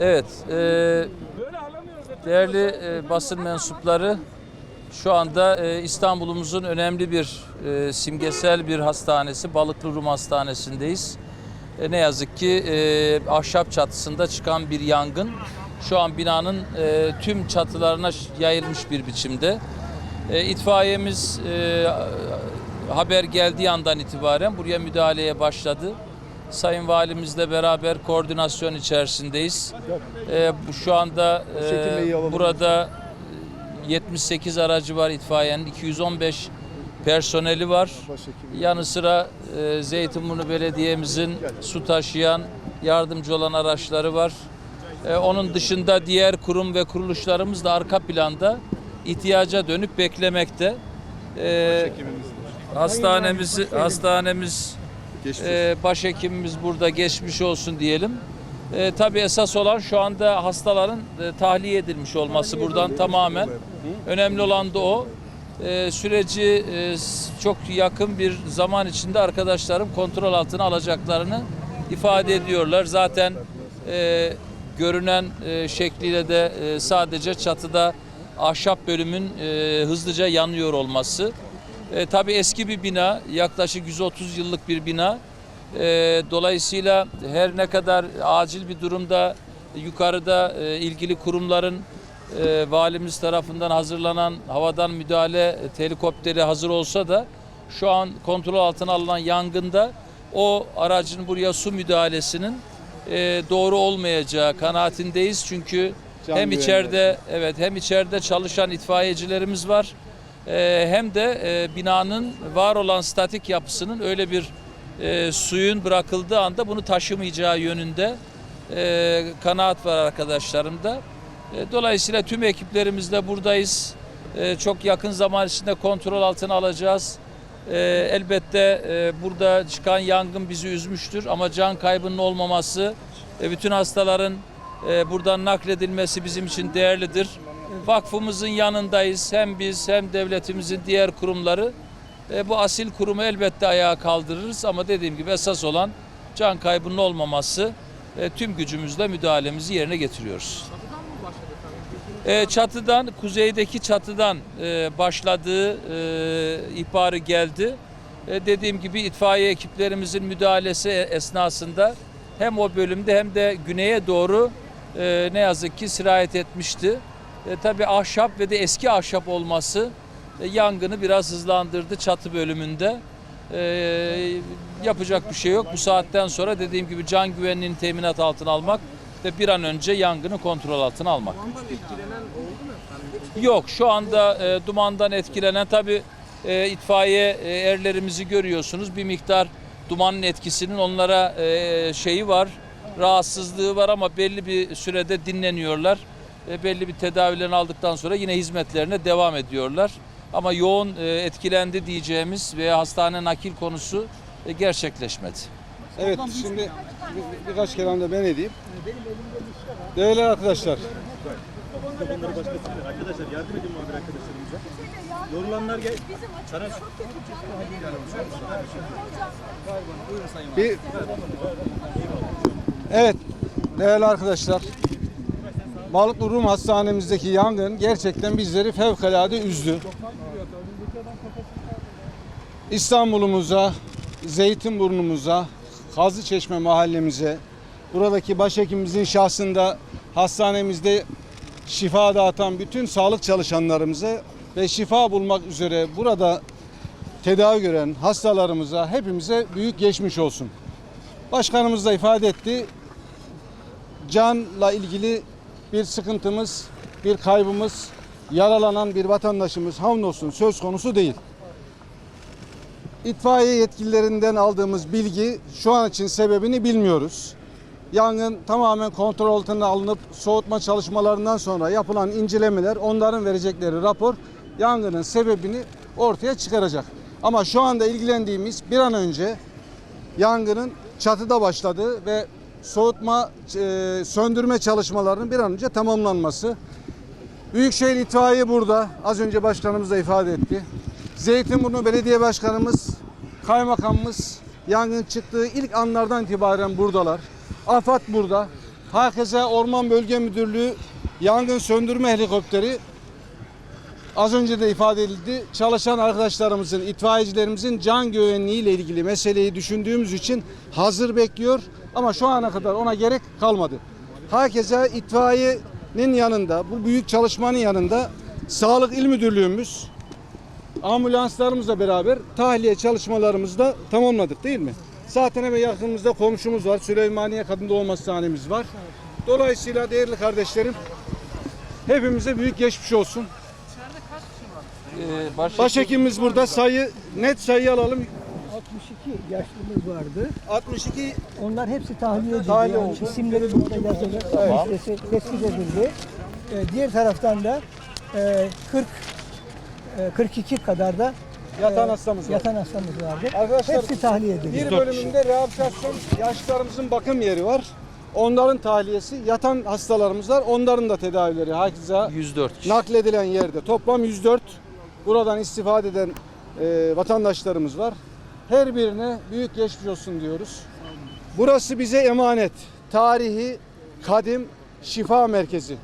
Evet, e, değerli e, basın mensupları şu anda e, İstanbul'umuzun önemli bir e, simgesel bir hastanesi Balıklı Rum Hastanesi'ndeyiz. E, ne yazık ki e, ahşap çatısında çıkan bir yangın şu an binanın e, tüm çatılarına yayılmış bir biçimde. E, itfaiyemiz e, haber geldiği andan itibaren buraya müdahaleye başladı. Sayın Valimizle beraber koordinasyon içerisindeyiz. E, bu şu anda e, burada e, 78 aracı var itfaiyenin, 215 personeli var. Yanı sıra e, Zeytinburnu Belediye'mizin su taşıyan yardımcı olan araçları var. E, onun dışında diğer kurum ve kuruluşlarımız da arka planda ihtiyaca dönüp beklemekte. E, hastanemiz hastanemiz Geçmiş. e, başhekimimiz burada geçmiş olsun diyelim. E, tabii esas olan şu anda hastaların e, tahliye edilmiş olması buradan tamamen. Önemli olan da o. E, süreci e, s- çok yakın bir zaman içinde arkadaşlarım kontrol altına alacaklarını ifade ediyorlar. Zaten e, görünen e, şekliyle de e, sadece çatıda ahşap bölümün e, hızlıca yanıyor olması. E, tabii eski bir bina, yaklaşık 130 yıllık bir bina. E, dolayısıyla her ne kadar acil bir durumda yukarıda e, ilgili kurumların e, valimiz tarafından hazırlanan havadan müdahale e, helikopteri hazır olsa da şu an kontrol altına alınan yangında o aracın buraya su müdahalesinin e, doğru olmayacağı kanaatindeyiz. Çünkü Can hem içeride evet hem içeride çalışan itfaiyecilerimiz var. E, hem de e, binanın var olan statik yapısının öyle bir e, suyun bırakıldığı anda bunu taşımayacağı yönünde e, kanaat var arkadaşlarımda. Dolayısıyla tüm ekiplerimizle buradayız. Çok yakın zaman içinde kontrol altına alacağız. Elbette burada çıkan yangın bizi üzmüştür ama can kaybının olmaması, bütün hastaların buradan nakledilmesi bizim için değerlidir. Vakfımızın yanındayız. Hem biz hem devletimizin diğer kurumları e, bu asil kurumu elbette ayağa kaldırırız ama dediğim gibi esas olan can kaybının olmaması. E, tüm gücümüzle müdahalemizi yerine getiriyoruz. E, çatıdan, kuzeydeki çatıdan e, başladığı e, ihbarı geldi. E, dediğim gibi itfaiye ekiplerimizin müdahalesi esnasında hem o bölümde hem de güneye doğru e, ne yazık ki sirayet etmişti. E, tabii ahşap ve de eski ahşap olması e, yangını biraz hızlandırdı çatı bölümünde. E, yapacak bir şey yok. Bu saatten sonra dediğim gibi can güvenliğini teminat altına almak ve bir an önce yangını kontrol altına almak. Yok şu anda e, dumandan etkilenen tabi itfaiye e, erlerimizi görüyorsunuz. Bir miktar dumanın etkisinin onlara e, şeyi var, rahatsızlığı var ama belli bir sürede dinleniyorlar. E, belli bir tedavilerini aldıktan sonra yine hizmetlerine devam ediyorlar. Ama yoğun e, etkilendi diyeceğimiz veya hastane nakil konusu e, gerçekleşmedi. Evet şimdi bir- birkaç kelam da ben edeyim. Değerli arkadaşlar, Arkadaşlar yardım edin muhabir arkadaşlarımıza. Yorulanlar gel. Sana bir Evet değerli arkadaşlar. Balıklı Rum Hastanemizdeki yangın gerçekten bizleri fevkalade üzdü. İstanbul'umuza, Zeytinburnu'muza, Kazlıçeşme mahallemize, buradaki başhekimimizin şahsında hastanemizde şifa dağıtan bütün sağlık çalışanlarımıza ve şifa bulmak üzere burada tedavi gören hastalarımıza hepimize büyük geçmiş olsun. Başkanımız da ifade etti. Canla ilgili bir sıkıntımız, bir kaybımız, yaralanan bir vatandaşımız hamdolsun söz konusu değil. İtfaiye yetkililerinden aldığımız bilgi şu an için sebebini bilmiyoruz. Yangın tamamen kontrol altına alınıp soğutma çalışmalarından sonra yapılan incelemeler onların verecekleri rapor yangının sebebini ortaya çıkaracak. Ama şu anda ilgilendiğimiz bir an önce yangının çatıda başladığı ve soğutma, e, söndürme çalışmalarının bir an önce tamamlanması. Büyükşehir İtfaiye burada. Az önce başkanımız da ifade etti. Zeytinburnu Belediye Başkanımız, Kaymakamımız yangın çıktığı ilk anlardan itibaren buradalar. AFAD burada. Herkese Orman Bölge Müdürlüğü yangın söndürme helikopteri az önce de ifade edildi. Çalışan arkadaşlarımızın, itfaiyecilerimizin can güvenliği ile ilgili meseleyi düşündüğümüz için hazır bekliyor. Ama şu ana kadar ona gerek kalmadı. Herkese itfaiyenin yanında, bu büyük çalışmanın yanında Sağlık İl Müdürlüğümüz, ambulanslarımızla beraber tahliye çalışmalarımızı da tamamladık değil mi? Zaten hemen yakınımızda komşumuz var. Süleymaniye Kadın Doğum Hastanemiz var. Dolayısıyla değerli kardeşlerim hepimize büyük geçmiş olsun. Baş- Başhekimimiz burada sayı net sayı alalım. 62 yaşlımız vardı. 62 Onlar hepsi tahliye edildi. Tahliye yani oldu. isimleri burada yazılı. Listesi tespit edildi. Ee, diğer taraftan da e, 40 e, 42 kadar da yatan e, hastamız var. yatan hastamız vardı. Arkadaşlar, hepsi tahliye edildi. Bir bölümünde rehabilitasyon yaşlılarımızın bakım yeri var. Onların tahliyesi, yatan hastalarımız var. Onların da tedavileri herkese 104 kişi. nakledilen yerde. Toplam 104 buradan istifade eden e, vatandaşlarımız var. Her birine büyük geçmiş olsun diyoruz. Burası bize emanet. Tarihi, kadim şifa merkezi.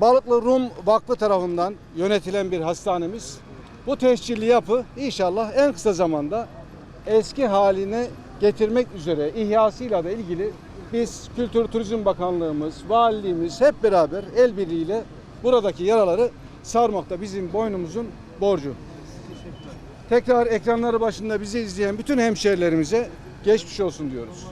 Balıklı Rum Vakfı tarafından yönetilen bir hastanemiz. Bu tescilli yapı inşallah en kısa zamanda eski haline getirmek üzere ihyasıyla da ilgili biz Kültür Turizm Bakanlığımız, valiliğimiz hep beraber el birliğiyle buradaki yaraları sarmakta bizim boynumuzun borcu. Tekrar ekranları başında bizi izleyen bütün hemşehrilerimize geçmiş olsun diyoruz.